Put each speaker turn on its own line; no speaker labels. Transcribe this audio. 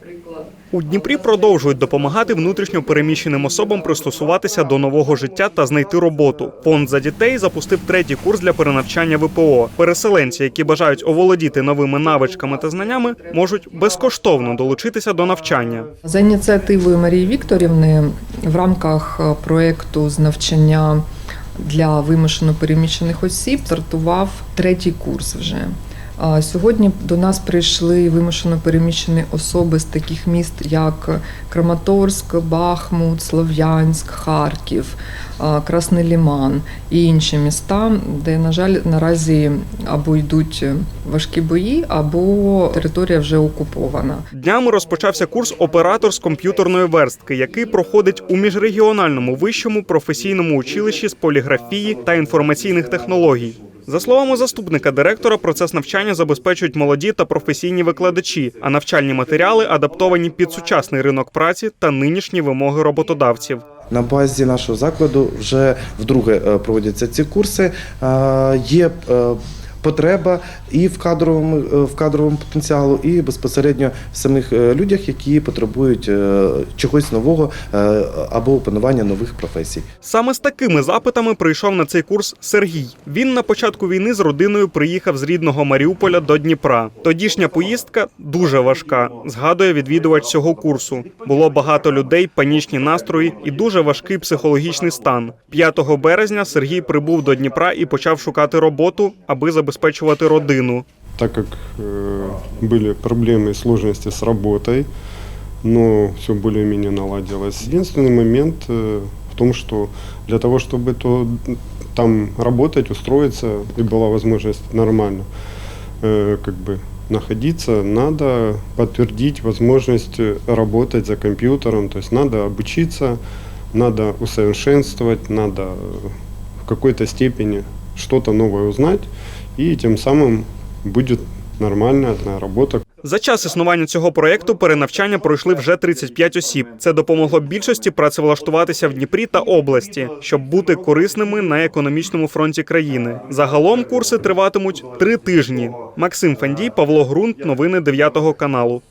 наприклад.
У Дніпрі продовжують допомагати внутрішньо переміщеним особам пристосуватися до нового життя та знайти роботу. Фонд за дітей запустив третій курс для перенавчання ВПО. Переселенці, які бажають оволодіти новими навичками та знаннями, можуть безкоштовно долучитися до навчання.
За ініціативою Марії Вікторівни в рамках е, проєкту з навчання для вимушено переміщених осіб стартував третій курс вже. Сьогодні до нас прийшли вимушено переміщені особи з таких міст, як Краматорськ, Бахмут, Слов'янськ, Харків, Красний Ліман і інші міста, де, на жаль, наразі або йдуть важкі бої, або територія вже окупована.
Днями розпочався курс оператор з комп'ютерної верстки, який проходить у міжрегіональному вищому професійному училищі з поліграфії та інформаційних технологій. За словами заступника директора, процес навчання забезпечують молоді та професійні викладачі, а навчальні матеріали адаптовані під сучасний ринок праці та нинішні вимоги роботодавців.
На базі нашого закладу вже вдруге е, проводяться ці курси. Е, Є е, потреба і в кадровому, е, в кадровому потенціалу, і безпосередньо в самих е, людях, які потребують е, чогось нового або опанування нових професій.
Саме з такими запитами прийшов на цей курс Сергій. Він на початку війни з родиною приїхав з рідного Маріуполя до Дніпра. Тодішня поїздка дуже важка, згадує відвідувач цього курсу. Було багато людей, панічні настрої і дуже важкий психологічний стан. 5 березня Сергій прибув до Дніпра і почав шукати роботу, аби забезпечувати родину.
так как э, были проблемы и сложности с работой, но все более-менее наладилось. Единственный момент э, в том, что для того, чтобы то, там работать, устроиться и была возможность нормально э, как бы находиться, надо подтвердить возможность э, работать за компьютером, то есть надо обучиться, надо усовершенствовать, надо э, в какой-то степени что-то новое узнать, и тем самым будет нормальная работа.
За час існування цього проєкту перенавчання пройшли вже 35 осіб. Це допомогло більшості працевлаштуватися в Дніпрі та області, щоб бути корисними на економічному фронті країни. Загалом курси триватимуть три тижні. Максим Фандій, Павло Грунт, новини 9 каналу.